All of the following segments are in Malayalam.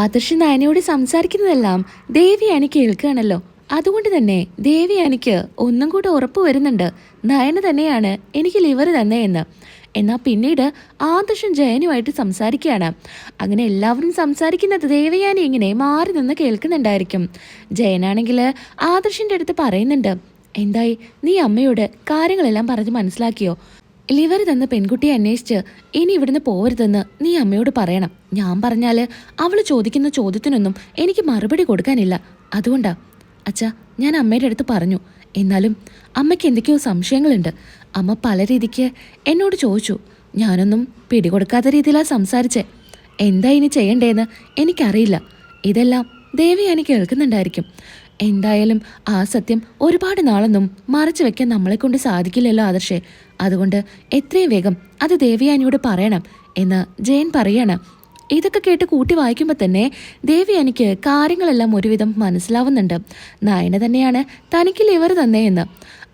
ആദർശ് നയനയോട് സംസാരിക്കുന്നതെല്ലാം ദേവിയാനി കേൾക്കുകയാണല്ലോ അതുകൊണ്ട് തന്നെ ദേവിയാനിക്ക് ഒന്നും കൂടെ ഉറപ്പ് വരുന്നുണ്ട്. നയന തന്നെയാണ് എനിക്ക് ലിവർ തന്നെ എന്ന്. എന്നാൽ പിന്നീട് ആദർശം ജയനുമായിട്ട് സംസാരിക്കുകയാണ്. അങ്ങനെ എല്ലാവരും സംസാരിക്കുന്നത് ദേവയാനി ഇങ്ങനെ മാറി നിന്ന് കേൾക്കുന്നുണ്ടായിരിക്കും. ജയനാണെങ്കിൽ ആദർശിന്റെ അടുത്ത് പറയുന്നുണ്ട് എന്തായി നീ അമ്മയോട് കാര്യങ്ങളെല്ലാം പറഞ്ഞ് മനസ്സിലാക്കിയോ? ലിവർ തന്ന പെൺകുട്ടിയെ അന്വേഷിച്ച് ഇനി ഇവിടുന്ന് പോവരുതെന്ന് നീ അമ്മയോട് പറയണം. ഞാൻ പറഞ്ഞാൽ അവൾ ചോദിക്കുന്ന ചോദ്യത്തിനൊന്നും എനിക്ക് മറുപടി കൊടുക്കാനില്ല. അതുകൊണ്ടാ. അച്ഛാ ഞാൻ അമ്മയുടെ അടുത്ത് പറഞ്ഞു. എന്നാലും അമ്മയ്ക്ക് എന്തൊക്കെയോ സംശയങ്ങളുണ്ട്. അമ്മ പല രീതിക്ക് എന്നോട് ചോദിച്ചു. ഞാനൊന്നും പിടികൊടുക്കാത്ത രീതിയിലാണ് സംസാരിച്ചേ. എന്താ ഇനി ചെയ്യണ്ടേന്ന് എനിക്കറിയില്ല. ഇതെല്ലാം ദേവിയാനി കേൾക്കുന്നുണ്ടായിരിക്കും. എന്തായാലും ആ സത്യം ഒരുപാട് നാളൊന്നും മറച്ചു വെക്കാൻ നമ്മളെ കൊണ്ട് സാധിക്കില്ലല്ലോ ആദർശേ. അതുകൊണ്ട് എത്രയും വേഗം അത് ദേവിയാനിയോട് പറയണം എന്ന് ജയൻ പറയാണ്. ഇതൊക്കെ കേട്ട് കൂട്ടി വായിക്കുമ്പോൾ തന്നെ ദേവി അനിക്ക് കാര്യങ്ങളെല്ലാം ഒരുവിധം മനസ്സിലാവുന്നുണ്ട്. നായന തന്നെയാണ് തനിക്ക് ലിവർ തന്നേ എന്ന്.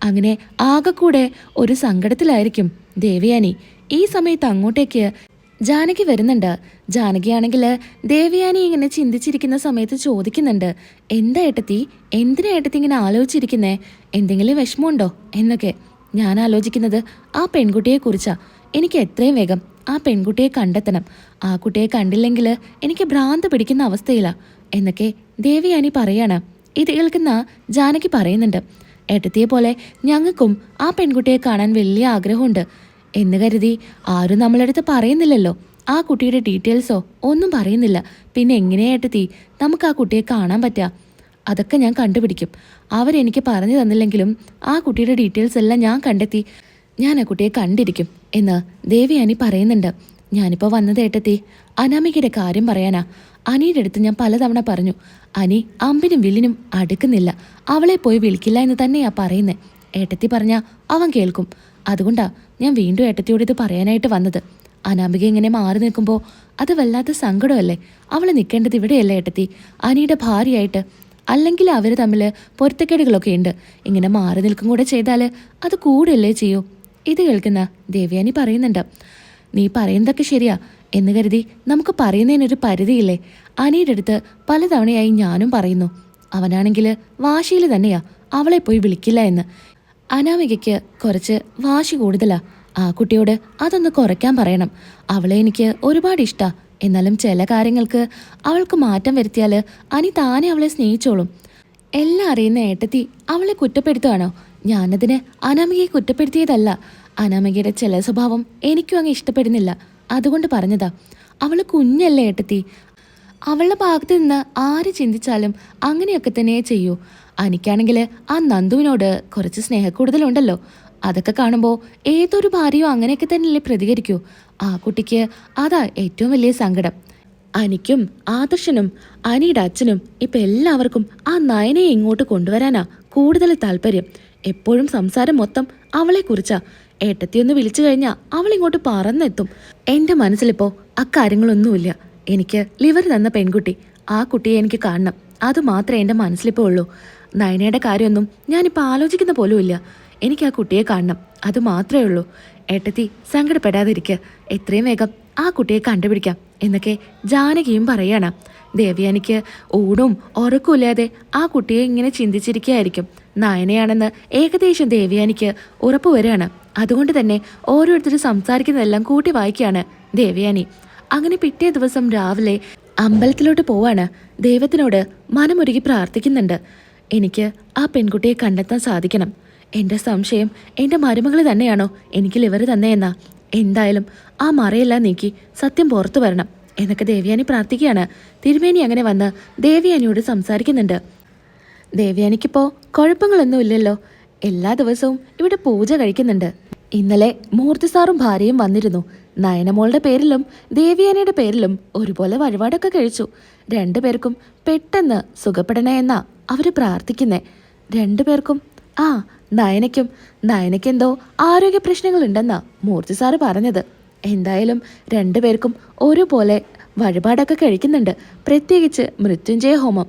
അങ്ങനെ ആകെക്കൂടെ ഒരു സങ്കടത്തിലായിരിക്കും ദേവിയാനി ഈ സമയത്ത് അങ്ങോട്ടേക്ക് ജാനകി വരുന്നുണ്ട്. ജാനകിയാണെങ്കിൽ ദേവിയാനി ഇങ്ങനെ ചിന്തിച്ചിരിക്കുന്ന സമയത്ത് ചോദിക്കുന്നുണ്ട് എന്താ ഏട്ടത്തി? ഇങ്ങനെ ആലോചിച്ചിരിക്കുന്നേ? എന്തെങ്കിലും വിഷമമുണ്ടോ? എന്നൊക്കെ. ഞാൻ ആലോചിക്കുന്നത് ആ പെൺകുട്ടിയെ കുറിച്ചാ എനിക്ക് എത്രയും വേഗം ആ പെൺകുട്ടിയെ കണ്ടെത്തണം. ആ കുട്ടിയെ കണ്ടില്ലെങ്കിൽ എനിക്ക് ഭ്രാന്ത് പിടിക്കുന്ന അവസ്ഥയിലാണ് എന്നൊക്കെ ദേവിയാനി പറയാണ്. ഇത് കേൾക്കുന്ന ജാനകി പറയുന്നുണ്ട് ഏട്ടത്തിയെ പോലെ ഞങ്ങൾക്കും ആ പെൺകുട്ടിയെ കാണാൻ വലിയ ആഗ്രഹമുണ്ട്. എന്ന് കരുതി ആരും നമ്മളടുത്ത് പറയുന്നില്ലല്ലോ. ആ കുട്ടിയുടെ ഡീറ്റെയിൽസോ ഒന്നും പറയുന്നില്ല. പിന്നെ എങ്ങനെയായിട്ട് തീ നമുക്ക് ആ കുട്ടിയെ കാണാൻ പറ്റുക അതൊക്കെ ഞാൻ കണ്ടുപിടിക്കും. അവരെനിക്ക് പറഞ്ഞു തന്നില്ലെങ്കിലും ആ കുട്ടിയുടെ ഡീറ്റെയിൽസ് എല്ലാം ഞാൻ കണ്ടെത്തി. ഞാൻ ആ കുട്ടിയെ കണ്ടിരിക്കും എന്ന് ദേവിയാനി പറയുന്നുണ്ട്. ഞാനിപ്പോൾ വന്നത് ഏട്ടത്തി. അനാമികയുടെ കാര്യം പറയാനാ. അനിയുടെ അടുത്ത് ഞാൻ പലതവണ പറഞ്ഞു. അനി അമ്പിനും വില്ലിനും അടുക്കുന്നില്ല. അവളെ പോയി വിളിക്കില്ല എന്ന് തന്നെയാ പറയുന്നത് ഏട്ടത്തി പറഞ്ഞ അവൻ കേൾക്കും. അതുകൊണ്ടാ ഞാൻ വീണ്ടും ഏട്ടത്തിയോട് ഇത് പറയാനായിട്ട് വന്നത്. അനാമിക ഇങ്ങനെ മാറി നിൽക്കുമ്പോൾ അത് വല്ലാത്ത സങ്കടമല്ലേ? അവൾ നിൽക്കേണ്ടത് ഇവിടെയല്ലേ ഏട്ടത്തി? അനിയുടെ ഭാര്യയായിട്ട്. അല്ലെങ്കിൽ അവർ തമ്മിൽ പൊരുത്തക്കേടുകളൊക്കെ ഉണ്ട്. ഇങ്ങനെ മാറി നിൽക്കും കൂടെ ചെയ്താൽ അത് കൂടെയല്ലേ ചെയ്യൂ? ഇത് കേൾക്കുന്ന ദേവ്യാനി പറയുന്നുണ്ട്. നീ പറയുന്നതൊക്കെ ശരിയാ. എന്ന് കരുതി നമുക്ക് പറയുന്നതിനൊരു പരിധിയില്ലേ? അനിയുടെ അടുത്ത് പലതവണയായി ഞാനും പറയുന്നു. അവനാണെങ്കിൽ വാശിയിൽ തന്നെയാ. അവളെ പോയി വിളിക്കില്ല എന്ന്. അനാമികയ്ക്ക് കുറച്ച് വാശി കൂടുതലാ. ആ കുട്ടിയോട് അതൊന്ന് കുറയ്ക്കാൻ പറയണം. അവളെ എനിക്ക് ഒരുപാട് ഇഷ്ടാ. എന്നാലും ചില കാര്യങ്ങൾക്ക് അവൾക്ക് മാറ്റം വരുത്തിയാൽ അനി താനെ അവളെ സ്നേഹിച്ചോളും. എല്ലാം അറിയുന്ന ഏട്ടത്തി അവളെ കുറ്റപ്പെടുത്തുകയാണോ ഞാനതിന് അനാമികയെ കുറ്റപ്പെടുത്തിയതല്ല. അനാമികയുടെ ചില സ്വഭാവം എനിക്കും അങ്ങ് ഇഷ്ടപ്പെടുന്നില്ല. അതുകൊണ്ട് പറഞ്ഞതാ. അവൾ കുഞ്ഞല്ലേ ഏട്ടത്തി. അവളുടെ ഭാഗത്ത് നിന്ന് ആര് ചിന്തിച്ചാലും അങ്ങനെയൊക്കെ തന്നെ ചെയ്യൂ. അനിക്കാണെങ്കിൽ ആ നന്ദുവിനോട് കുറച്ച് സ്നേഹക്കൂടുതലുണ്ടല്ലോ. അതൊക്കെ കാണുമ്പോൾ ഏതൊരു ഭാര്യയും അങ്ങനെയൊക്കെ തന്നെയല്ലേ പ്രതികരിക്കൂ. ആ കുട്ടിക്ക് അതാ ഏറ്റവും വലിയ സങ്കടം. അനിക്കും ആദർശനും അനിയുടെ അച്ഛനും ഇപ്പം എല്ലാവർക്കും ആ നയനയെ ഇങ്ങോട്ട് കൊണ്ടുവരാനാ കൂടുതൽ താല്പര്യം. എപ്പോഴും സംസാരം മൊത്തം അവളെക്കുറിച്ചാ. ഏട്ടത്തിയൊന്ന് വിളിച്ചു കഴിഞ്ഞാൽ അവളിങ്ങോട്ട് പറന്നെത്തും. എന്റെ മനസ്സിലിപ്പോൾ അക്കാര്യങ്ങളൊന്നുമില്ല. എനിക്ക് ലിവർ തന്ന പെൺകുട്ടി ആ കുട്ടിയെ എനിക്ക് കാണണം. അത് മാത്രമേ എന്റെ മനസ്സിലിപ്പോൾ ഉള്ളൂ. നയനയുടെ കാര്യമൊന്നും ഞാനിപ്പോൾ ആലോചിക്കുന്ന പോലുമില്ല. എനിക്ക് ആ കുട്ടിയെ കാണണം. അത് മാത്രമേ ഉള്ളൂ. ഏട്ടത്തി സങ്കടപ്പെടാതിരിക്കുക എത്രയും വേഗം ആ കുട്ടിയെ കണ്ടുപിടിക്കാം എന്നൊക്കെ ജാനകിയും പറയാണ്. ദേവ്യാനിക്ക് ഊണും ഉറക്കമില്ലാതെ ആ കുട്ടിയെ ഇങ്ങനെ ചിന്തിച്ചിരിക്കുകയായിരിക്കും. നയനയാണെന്ന് ഏകദേശം ദേവ്യാനിക്ക് ഉറപ്പ് വരികയാണ്. അതുകൊണ്ട് തന്നെ ഓരോരുത്തരും സംസാരിക്കുന്നതെല്ലാം കൂട്ടി വായിക്കുകയാണ് ദേവയാനി അങ്ങനെ പിറ്റേ ദിവസം രാവിലെ അമ്പലത്തിലോട്ട് പോവാണ്. ദൈവത്തിനോട് മനമൊരുകി പ്രാർത്ഥിക്കുന്നുണ്ട്. എനിക്ക് ആ പെൺകുട്ടിയെ കണ്ടെത്താൻ സാധിക്കണം. എന്റെ സംശയം എന്റെ മരുമകൾ തന്നെയാണോ? എനിക്ക് ലിവർ തന്നെയെന്നാ എന്തായാലും ആ മറയെല്ലാം നീക്കി സത്യം പുറത്തു വരണം എന്നൊക്കെ ദേവയാനി പ്രാർത്ഥിക്കുകയാണ്. തിരുമേനി അങ്ങനെ വന്ന് ദേവയാനിയോട് സംസാരിക്കുന്നുണ്ട്. ദേവയാനിക്കിപ്പോ കുഴപ്പങ്ങളൊന്നുമില്ലല്ലോ. എല്ലാ ദിവസവും ഇവിടെ പൂജ കഴിക്കുന്നുണ്ട്. ഇന്നലെ മൂർത്തി സാറും ഭാര്യയും വന്നിരുന്നു. നയനമോളുടെ പേരിലും ദേവിയാനയുടെ പേരിലും ഒരുപോലെ വഴിപാടൊക്കെ കഴിച്ചു. രണ്ടുപേർക്കും പെട്ടെന്ന് സുഖപ്പെടണേ എന്നാ അവർ പ്രാർത്ഥിക്കുന്നേ. രണ്ടുപേർക്കും ആ നയനയ്ക്കും നയനയ്ക്കെന്തോ ആരോഗ്യ പ്രശ്നങ്ങളുണ്ടെന്നാ മൂർത്തി സാറ് പറഞ്ഞത്. എന്തായാലും രണ്ടുപേർക്കും ഒരുപോലെ വഴിപാടൊക്കെ കഴിക്കുന്നുണ്ട്. പ്രത്യേകിച്ച് മൃത്യുഞ്ജയ ഹോമം.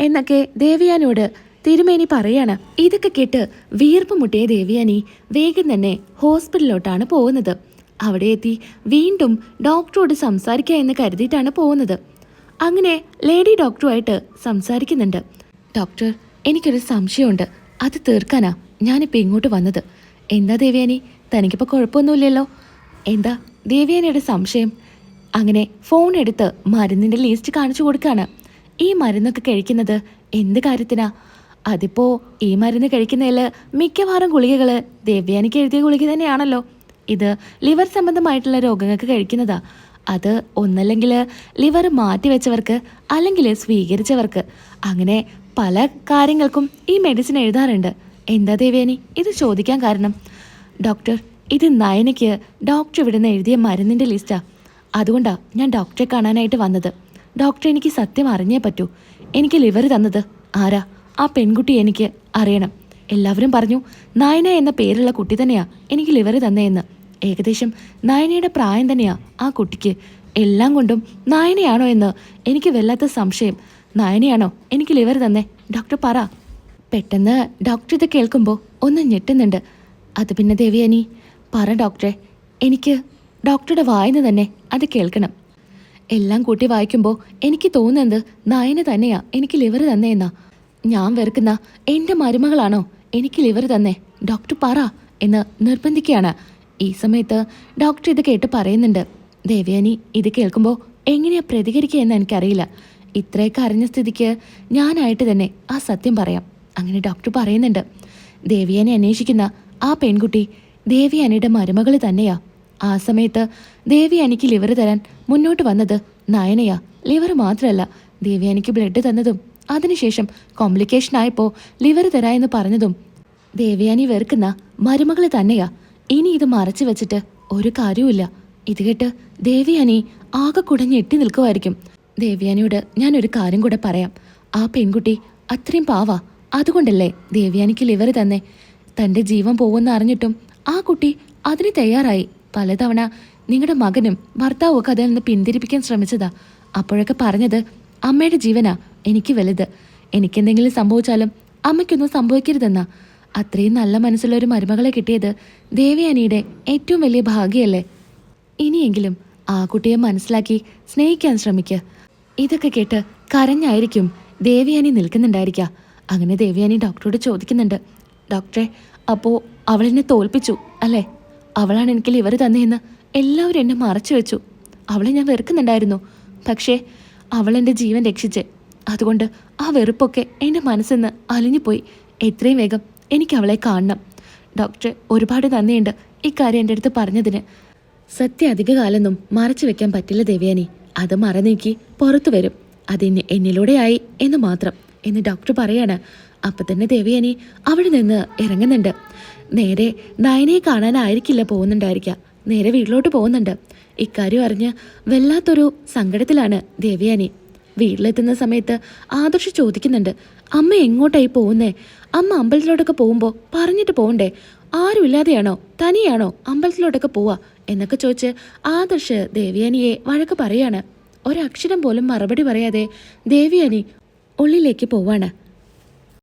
എന്നൊക്കെ ദേവിയാനോട് തിരുമേനി പറയാണ്. ഇതൊക്കെ കേട്ട് വീർപ്പ് മുട്ടിയ ദേവിയാനി വേഗം തന്നെ ഹോസ്പിറ്റലിലോട്ടാണ് പോകുന്നത്. അവിടെ എത്തി വീണ്ടും ഡോക്ടറോട് സംസാരിക്കുക എന്ന് കരുതിയിട്ടാണ് പോകുന്നത്. അങ്ങനെ ലേഡി ഡോക്ടറുമായിട്ട് സംസാരിക്കുന്നുണ്ട്. ഡോക്ടർ എനിക്കൊരു സംശയമുണ്ട്. അത് തീർക്കാനാ ഞാനിപ്പോൾ ഇങ്ങോട്ട് വന്നത്. എന്താ ദേവയാനി? തനിക്കിപ്പോൾ കുഴപ്പമൊന്നുമില്ലല്ലോ. എന്താ ദേവയാനിയുടെ സംശയം? അങ്ങനെ ഫോൺ എടുത്ത് മരുന്നിന്റെ ലിസ്റ്റ് കാണിച്ചു കൊടുക്കുകയാണ് ഈ മരുന്നൊക്കെ കഴിക്കുന്നത് എന്ത് കാര്യത്തിനാ? അതിപ്പോൾ ഈ മരുന്ന് കഴിക്കുന്നതിൽ മിക്കവാറും ഗുളികകൾ ദേവ്യാനിക്ക് എഴുതിയ ഗുളിക തന്നെയാണല്ലോ. ഇത് ലിവർ സംബന്ധമായിട്ടുള്ള രോഗങ്ങൾക്ക് കഴിക്കുന്നതാ. അത് ഒന്നല്ലെങ്കിൽ ലിവർ മാറ്റിവെച്ചവർക്ക് അല്ലെങ്കിൽ സ്വീകരിച്ചവർക്ക്. അങ്ങനെ പല കാര്യങ്ങൾക്കും ഈ മെഡിസിൻ എഴുതാറുണ്ട്. എന്താ ദേവേനി? ഇത് ചോദിക്കാൻ കാരണം. ഡോക്ടർ ഇത് നയനയ്ക്ക് ഡോക്ടർ ഇവിടുന്ന് എഴുതിയ മരുന്നിന്റെ ലിസ്റ്റാ അതുകൊണ്ടാ ഞാൻ ഡോക്ടറെ കാണാനായിട്ട് വന്നത്. ഡോക്ടർ എനിക്ക് സത്യം അറിഞ്ഞേ പറ്റൂ. എനിക്ക് ലിവർ തന്നത് ആരാ? ആ പെൺകുട്ടി എനിക്ക് അറിയണം. എല്ലാവരും പറഞ്ഞു നയന എന്ന പേരുള്ള കുട്ടി തന്നെയാ എനിക്ക് ലിവർ തന്നേന്ന്. ഏകദേശം നയനയുടെ പ്രായം തന്നെയാ ആ കുട്ടിക്ക്. എല്ലാം കൊണ്ടും നയനയാണോ എന്ന് എനിക്ക് വല്ലാത്ത സംശയം. നയനയാണോ എനിക്ക് ലിവർ തന്നെ? ഡോക്ടർ പറ. പെട്ടെന്ന് ഡോക്ടർ ഇത് കേൾക്കുമ്പോൾ ഒന്ന് ഞെട്ടുന്നുണ്ട്. അത് പിന്നെ ദേവിയാനി പറ ഡോക്ടറെ. എനിക്ക് ഡോക്ടറുടെ വായന തന്നെ അത് കേൾക്കണം. എല്ലാം കൂട്ടി വായിക്കുമ്പോൾ എനിക്ക് തോന്നുന്നത് നയന തന്നെയാ എനിക്ക് ലിവർ തന്നേന്നാ ഞാൻ വെറുക്കുന്ന എന്റെ മരുമകളാണോ എനിക്ക് ലിവർ തന്നെ? ഡോക്ടർ പറ എന്ന് നിർബന്ധിക്കുകയാണ്. ഈ സമയത്ത് ഡോക്ടർ ഇത് കേട്ട് പറയുന്നുണ്ട്. ദേവയാനി ഇത് കേൾക്കുമ്പോൾ എങ്ങനെയാ പ്രതികരിക്കുക എന്ന് എനിക്കറിയില്ല. ഇത്രയൊക്കെ അറിഞ്ഞ സ്ഥിതിക്ക് ഞാനായിട്ട് തന്നെ ആ സത്യം പറയാം. അങ്ങനെ ഡോക്ടർ പറയുന്നുണ്ട്. ദേവിയാനെ അന്വേഷിക്കുന്ന ആ പെൺകുട്ടി ദേവിയാനിയുടെ മരുമകൾ തന്നെയാ. ആ സമയത്ത് ദേവിയാനിക്ക് ലിവർ തരാൻ മുന്നോട്ട് വന്നത് നയനയാ. ലിവർ മാത്രമല്ല ദേവിയാനിക്ക് ബ്ലഡ് തന്നതും അതിനുശേഷം കോംപ്ലിക്കേഷൻ ആയപ്പോൾ ലിവർ തരാ എന്ന് പറഞ്ഞതും ദേവയാനി വെറുക്കുന്ന മരുമകൾ തന്നെയാ. ഇനി ഇത് മറച്ചു വെച്ചിട്ട് ഒരു കാര്യവുമില്ല. ഇത് കേട്ട് ദേവയാനി ആകെ കുടഞ്ഞ് എട്ടി നിൽക്കുമായിരിക്കും ദേവയാനിയോട് ഞാൻ ഒരു കാര്യം കൂടെ പറയാം. ആ പെൺകുട്ടി അത്രയും പാവാ. അതുകൊണ്ടല്ലേ ദേവയാനിക്ക് ലിവർ തന്നെ? തന്റെ ജീവൻ പോവെന്ന് അറിഞ്ഞിട്ടും ആ കുട്ടി അതിന് തയ്യാറായി. പലതവണ നിങ്ങളുടെ മകനും ഭർത്താവും ഒക്കെ അതിൽ നിന്ന് പിന്തിരിപ്പിക്കാൻ ശ്രമിച്ചതാ. അപ്പോഴൊക്കെ പറഞ്ഞത് അമ്മയുടെ ജീവനാ എനിക്ക് വലുത്. എനിക്കെന്തെങ്കിലും സംഭവിച്ചാലും അമ്മയ്ക്കൊന്നും സംഭവിക്കരുതെന്നാ. അത്രയും നല്ല മനസ്സുള്ള ഒരു മരുമകളെ കിട്ടിയത് ദേവിയാനിയുടെ ഏറ്റവും വലിയ ഭാഗ്യമല്ലേ ഇനിയെങ്കിലും ആ കുട്ടിയെ മനസ്സിലാക്കി സ്നേഹിക്കാൻ ശ്രമിക്കുക ഇതൊക്കെ കേട്ട് കരഞ്ഞായിരിക്കും ദേവിയാനി നിൽക്കുന്നുണ്ടായിരിക്കുക അങ്ങനെ ദേവിയാനി ഡോക്ടറോട് ചോദിക്കുന്നുണ്ട്. ഡോക്ടറെ അപ്പോൾ അവളെന്നെ തോൽപ്പിച്ചു അല്ലേ? അവളാണ് എനിക്ക് ലിവർ തന്നെയെന്ന് എല്ലാവരും എന്നെ മറച്ചു വെച്ചു. അവളെ ഞാൻ വെറുക്കുന്നുണ്ടായിരുന്നു. പക്ഷേ അവൾ എന്റെ ജീവൻ രക്ഷിച്ച്. അതുകൊണ്ട് ആ വെറുപ്പൊക്കെ എന്റെ മനസ്സിൽ നിന്ന് അലിഞ്ഞുപോയി. എത്രയും വേഗം എനിക്ക് അവളെ കാണണം. ഡോക്ടർ ഒരുപാട് നന്ദിയുണ്ട് ഇക്കാര്യം എന്റെ അടുത്ത് പറഞ്ഞതിന്. സത്യ അധിക കാലൊന്നും മറച്ചു വെക്കാൻ പറ്റില്ല ദേവയാനി. അത് മറനീക്കി പുറത്തു വരും. അതിന് എന്നിലൂടെയായി എന്ന് മാത്രം. എന്ന് ഡോക്ടർ പറയാണ്. അപ്പൊ തന്നെ ദേവയാനി അവിടെ നിന്ന് ഇറങ്ങുന്നുണ്ട്. നേരെ നയനയെ കാണാനായിരിക്കില്ല പോകുന്നുണ്ടായിരിക്കുക നേരെ വീട്ടിലോട്ട് പോകുന്നുണ്ട്. ഇക്കാര്യം അറിഞ്ഞ് വല്ലാത്തൊരു സങ്കടത്തിലാണ് ദേവയാനി. വീട്ടിലെത്തുന്ന സമയത്ത് ആദർശ് ചോദിക്കുന്നുണ്ട് അമ്മ എങ്ങോട്ടായി പോകുന്നേ? അമ്മ അമ്പലത്തിലോട്ടൊക്കെ പോകുമ്പോൾ പറഞ്ഞിട്ട് പോകണ്ടേ ആരുമില്ലാതെയാണോ? തനിയാണോ അമ്പലത്തിലോട്ടൊക്കെ പോവാ? എന്നൊക്കെ ചോദിച്ച് ആദർശ് ദേവിയാനിയെ വഴക്ക് പറയാണ്. ഒരക്ഷരം പോലും മറുപടി പറയാതെ ദേവിയാനി ഉള്ളിലേക്ക് പോവാണ്.